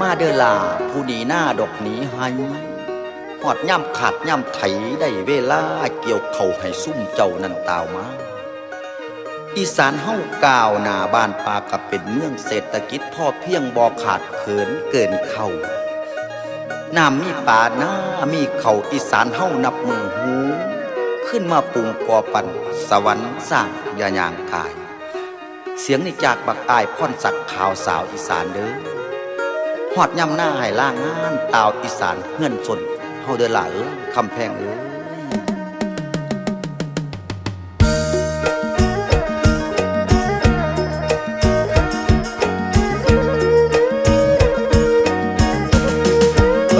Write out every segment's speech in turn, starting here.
มาเดอลาผู้นีหน้าดอกหนี้ให้หอดย่ำขาดย่ำไถได้เวลาเกี่ยวเข่าให้ซุ่มเจ้านันตาวมาอีสานเฮ้ากาวนาบ้านปากับเป็นเมืองเศรษฐกิจพ่อเพียงบ่ขาดเขินเกินเข้าน้ำมีป่าหน้ามีเขาอีสานเฮ้านับมือหู ขึ้นมาปรุงก่อปันสวรรค์สร้างยายางกาย เสียงนี่จากบักอายพ่อนสักข่าวสาวอีสานเด้อ หอดย่ำหน้าให้ล่างงานตาวอีสานเงื่อนสนเฮาเด้อล่ะเอ้ยคำแพงเอ้ย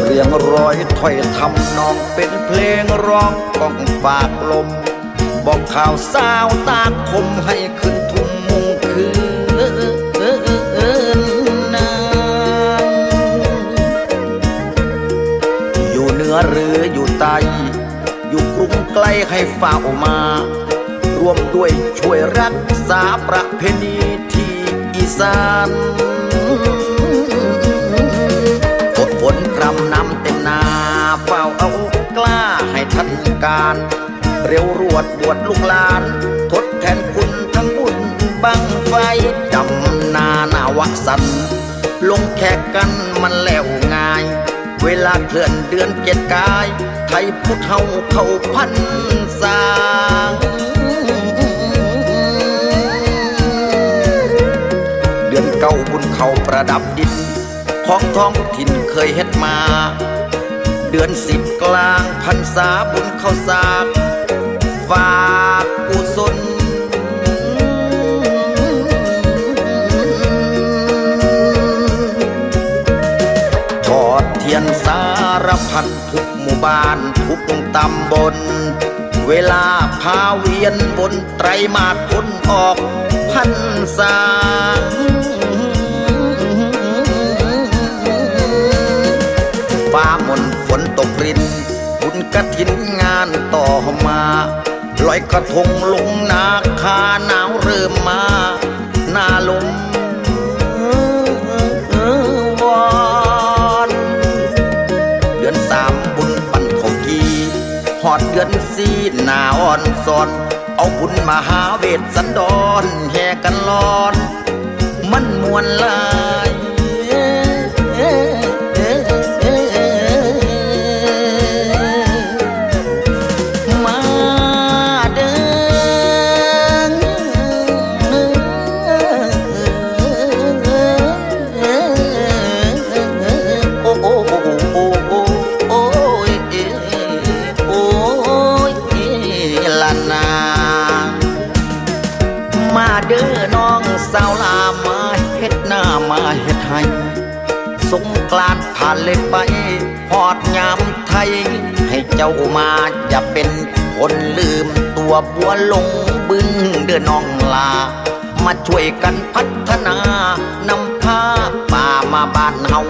เรียงร้อยถอยทำนองเป็นเพลงร้องก้องฝากลม บอกข่าวสาวตาคมให้ขึ้น อยู่กรุงใกล้ให้เฝ้ามา ร่วมด้วยช่วยรักษาประเพณีที่อีสานฝนฝนพรำน้ำเต็มนาเฝ้าเอากล้าให้ทันการ เร็วรวดบวดลูกหลาน ทดแทนคุณทั้งบุญบังไฟดำนานาวสัน ลงแขกกันมันแล้วง่าย เวลาเคลื่อนเดือนเกียรติกาย ไทยพุทธเฮาเข้าพันสางเดือนเก้าบุญเขาประดับดิน ของท้องถิ่นเคยเฮ็ดมา เดือนสิบกลางพรรษาบุญเขาสากฝาารพัดทุกหมู่บ้านทุกตำบล เวลาพาเวียนบนไตรมาสพ้นออกพันษาฟ้ามนฝนตกรินบุญกระถินงานต่อมา ลอยกระทงลงนาคาหนาวเริ่มมา อดเดือนสีหนาอ่อนซอน เอาบุญมาหาเวทสันดอนแห่กันลอน มันมวนลายมา มาเฮ็ดให้สงกรานผ่านเลยไปหอดยามไทย ให้เจ้ามาอย่าเป็นคนลืมตัวบัวลงบึงเดือน้องลา มาช่วยกันพัฒนานำผ้าป่ามาบ้านเฮา